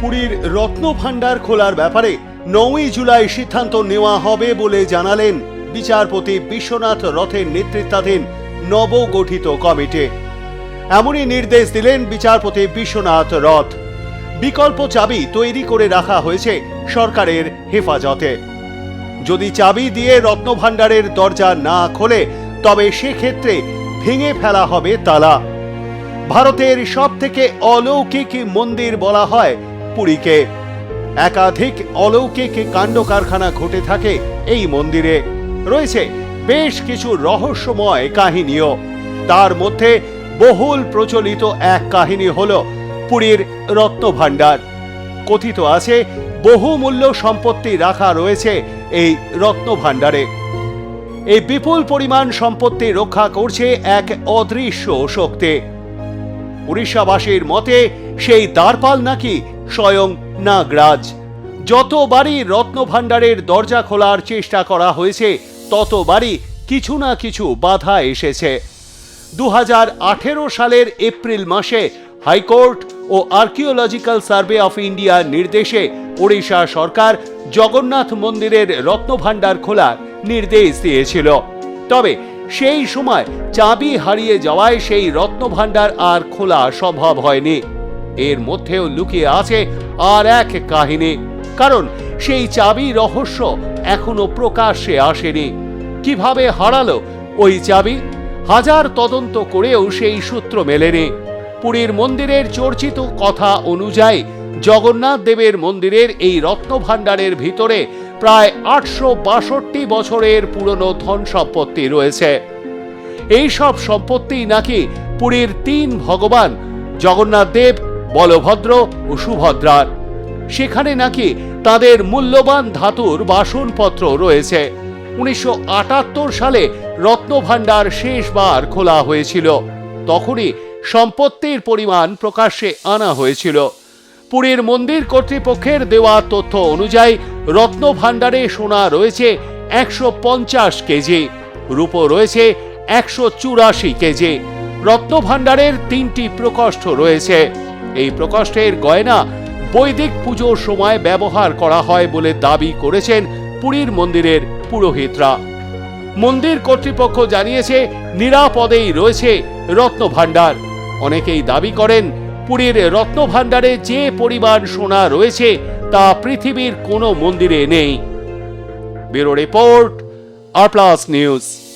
পুরীর রত্ন ভাণ্ডার খোলার ব্যাপারে নয়ই জুলাই সিদ্ধান্ত নেওয়া হবে বলে জানালেন বিচারপতি বিশ্বনাথ রথের নেতৃত্বাধীন নবগঠিত কমিটি। এমনই নির্দেশ দিলেন বিচারপতি বিশ্বনাথ রথ। বিকল্প চাবি তৈরি করে রাখা হয়েছে সরকারের হেফাজতে। যদি চাবি দিয়ে রত্নভাণ্ডারের দরজা না খোলে, তবে সেক্ষেত্রে ভেঙে ফেলা হবে তালা। ভারতের সব থেকে অলৌকিক মন্দির বলা হয় পুরীকে। একাধিক অলৌকিক কাণ্ড কারখানা ঘটে থাকে এই মন্দিরে। রয়েছে বেশ কিছু রহস্যময় কাহিনীও। তার মধ্যে বহুল প্রচলিত এক কাহিনী হল পুরীর রত্নভাণ্ডার। কথিত আছে, বহুমূল্য সম্পত্তি রাখা রয়েছে এই রত্নভাণ্ডারে। এই বিপুল পরিমাণ সম্পত্তি রক্ষা করছে এক অদৃশ্য শক্তি। উড়িষ্যাবাসীর মতে, সেই দ্বারপাল নাকি স্বয়ং নাগরাজ। যতবারই রত্নভাণ্ডারের দরজা খোলার চেষ্টা করা হয়েছে, ততবারই কিছু না কিছু বাধা এসেছে। দু হাজার আঠেরো সালের এপ্রিল মাসে হাইকোর্ট ও আর্কিওলজিক্যাল সার্ভে অফ ইন্ডিয়ার নির্দেশে ওড়িশা সরকার জগন্নাথ মন্দিরের রত্নভাণ্ডার খোলার নির্দেশ দিয়েছিল। তবে সেই সময় চাবি হারিয়ে যাওয়ায় সেই রত্নভাণ্ডার আর খোলা সম্ভব হয়নি। এর মধ্যেও লুকিয়ে আছে আর এক কাহিনী। কারণ সেই চাবি রহস্য এখনও প্রকাশ্যে আসেনি। কীভাবে হারালো ওই চাবি? হাজার তদন্ত করেও সেই সূত্র মেলেনি। পুরীর মন্দিরের চর্চিত কথা অনুযায়ী জগন্নাথ দেবের মন্দিরের এই রত্নভাণ্ডারের ভিতরে প্রায় আটশো বাষট্টি বছরের পুরনো ধন সম্পত্তি রয়েছে। এই সব সম্পত্তি নাকি পুরীর তিন ভগবান, জগন্নাথ দেব বলভদ্র ও সুভদ্রার। সেখানে নাকি তাদের মূল্যবান ধাতুর বাসনপত্র রয়েছে। উনিশশো আটাত্তর সালে রত্নভাণ্ডার শেষবার খোলা হয়েছিল। তখনই সম্পত্তির পরিমাণ প্রকাশ্যে আনা হয়েছিল। পুরীর মন্দির কর্তৃপক্ষের দেওয়া তথ্য অনুযায়ী রত্নভাণ্ডারে সোনা রয়েছে একশো পঞ্চাশ কেজি, রূপো রয়েছে একশো চুরাশি কেজি। রত্নভাণ্ডারের তিনটি প্রকোষ্ঠ রয়েছে। এই প্রকোষ্ঠের গয়না বৈদিক পুজোর সময় ব্যবহার করা হয় বলে দাবি করেছেন পুরীর মন্দিরের পুরোহিতরা। মন্দির কর্তৃপক্ষ জানিয়েছে, নিরাপদেই রয়েছে রত্নভাণ্ডার। অনেকেই দাবি করেন, পুরীর রত্নভাণ্ডারে যে পরিমাণ সোনা রয়েছে তা পৃথিবীর কোনো মন্দিরে নেই। ব্যুরো রিপোর্ট আর প্লাস নিউজ।